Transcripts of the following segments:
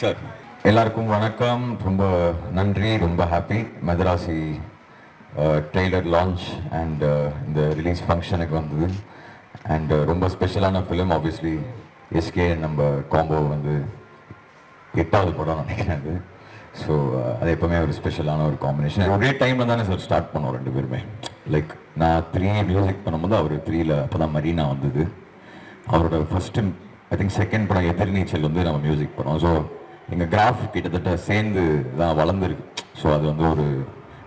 Sir எல்லாருக்கும் வணக்கம். ரொம்ப நன்றி. ரொம்ப happy Madharaasi trailer launch and இந்த ரிலீஸ் ஃபங்க்ஷனுக்கு வந்தது. அண்ட் uh, ரொம்ப ஸ்பெஷலான ஃபிலிம் ஆப்வியஸ்லி எஸ்கே நம்ம காம்போ வந்து எட்டாவது படம் நினைக்கிறேன் அது. ஸோ uh, அது எப்பவுமே ஒரு ஸ்பெஷலான ஒரு காம்பினேஷன் ஒரே டைமில் தானே சார் ஸ்டார்ட் பண்ணோம் ரெண்டு பேருமே. லைக் நான் த்ரீ மியூசிக் பண்ணும்போது அவர் த்ரீயில் அப்போ தான் மரீனா வந்தது. அவரோட ஃபஸ்ட்டு ஐ திங்க் செகண்ட் படம் எதிர்நீச்சல் வந்து நம்ம மியூசிக் பண்ணோம். ஸோ எங்கள் கிராஃப் கிட்டத்தட்ட சேர்ந்து தான் வளர்ந்துருக்கு. ஸோ அது வந்து ஒரு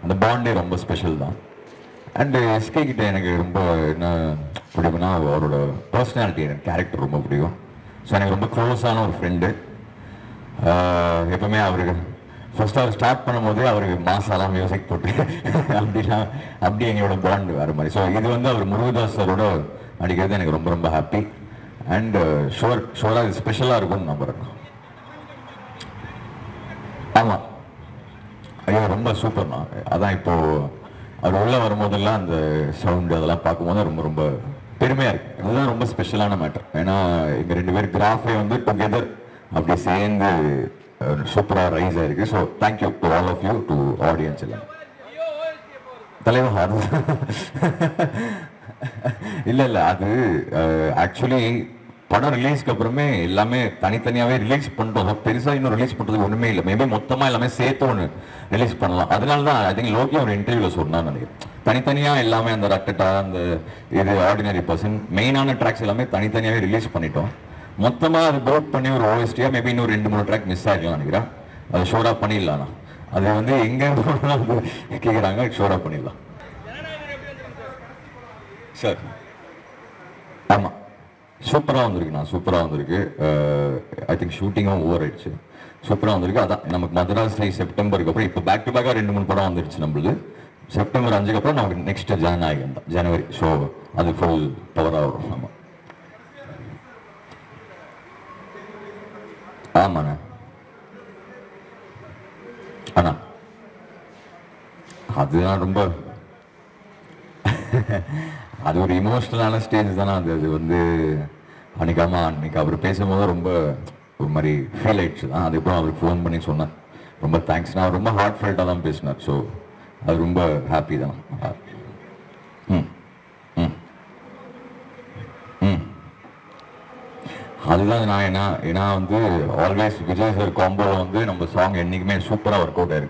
அந்த பாண்டே ரொம்ப ஸ்பெஷல் தான். அண்டு எஸ்கே கிட்ட எனக்கு ரொம்ப என்ன பிடிக்கும்னா அவரோட பர்சனாலிட்டி எனக்கு கேரக்டர் ரொம்ப பிடிக்கும். ஸோ எனக்கு ரொம்ப க்ளோஸான ஒரு ஃப்ரெண்டு எப்பவுமே அவருக்கு ஃபர்ஸ்ட் அவர் ஸ்டார்ட் பண்ணும்போது அவருக்கு மாசாலாம் மியூசிக் போட்டு அப்படின்னா அப்படி எங்களோட பாண்ட் வேறு மாதிரி. ஸோ இது வந்து அவர் முருகதாஸ் சாரோட நடிக்கிறது எனக்கு ரொம்ப ரொம்ப ஹாப்பி அண்ட் ஷோர் ஷோராக ஸ்பெஷலாக இருக்கும்னு நம்புறேன். ஆமாம் ஐயோ ரொம்ப சூப்பர்ண்ணா அதான் இப்போ அவர் உள்ளே வரும்போதெல்லாம் அந்த சவுண்டு அதெல்லாம் பார்க்கும்போது ரொம்ப ரொம்ப பெருமையாக இருக்குது அதுதான் ரொம்ப ஸ்பெஷலான மேட்டர் ஏன்னா எங்கள் ரெண்டு பேர் கிராஃபே வந்து டுகெதர் அப்படி சேர்ந்து சூப்பராக ரைஸ் ஆயிருக்கு. So thank you to all of you to audience எல்லாம். தலைவர் அது இல்லை இல்லை அது ஆக்சுவலி படம் ரிலீஸ்க்கு அப்புறமே எல்லாமே தனித்தனியாவே ரிலீஸ் பண்ணிட்டோம் பெருசா இன்னும் ரிலீஸ் பண்றது ஒண்ணுமே இல்லை. மேபி மொத்தமா எல்லாமே சேர்த்து ஒன்று ரிலீஸ் பண்ணலாம். அதனால தான் ஐ திங்க் லோகி ஒரு இன்டர்வியூல சொன்னான்னு நினைக்கிறேன். தனித்தனியா எல்லாமே அந்த ரட்டட்டா அந்த இது ஆர்டினரி பர்சன் மெயினான ட்ராக்ஸ் எல்லாமே தனித்தனியாவே ரிலீஸ் பண்ணிட்டோம். மொத்தமா அது போட் பண்ணி ஒரு ஓஎஸ்டியா மேபி இன்னும் ரெண்டு மூணு ட்ராக் மிஸ் ஆகிக்கலாம் நினைக்கிறேன். அது ஷோரா பண்ணிடலாம் அது வந்து எங்க கேட்குறாங்க ஷோரா பண்ணிடலாம். சார் ஆமாம் சூப்பராக வந்திருக்குண்ணா சூப்பராக வந்திருக்கு. ஐ திங்க் ஷூட்டிங்கும் ஓவர் ஆயிடுச்சு. சூப்பராக வந்திருக்கு. அதான் நமக்கு மதராஸ்ல செப்டம்பருக்கு அப்புறம் இப்போ பேக் டு பேக்காக ரெண்டு மூணு படம் வந்துருச்சு நம்மளுது. செப்டம்பர் அஞ்சுக்கு அப்புறம் நமக்கு நெக்ஸ்ட் ஜனநாயகி தான் ஜனவரி ஸோ அது ஃபுல் பவராக வரும் நம்ம. ஆமாண்ணா. அண்ணா. அதுதான் ரொம்ப அது ஒரு இமோஷனலான ஸ்டேஜ் தானே அது. அது வந்து அன்னைக்கு அன்னைக்கு அவர் பேசும்போது ரொம்ப ஒரு மாதிரி ஃபீல் ஆயிடுச்சு. தான் அதுக்கப்புறம் அவருக்கு ஃபோன் பண்ணி சொன்னேன் ரொம்ப தேங்க்ஸ் நான் ரொம்ப ஹார்ட் ஃபெல்ட்டாக தான் பேசினார் ஸோ அது ரொம்ப ஹாப்பி தான். ம் ம் ம். அதுதான் நான் ஏன்னா ஏன்னா வந்து ஆல்வேஸ் விஜய் சார் காம்போவில் வந்து நம்ம சாங் என்றைக்குமே சூப்பராக ஒர்க் அவுட் ஆயிருக்கு.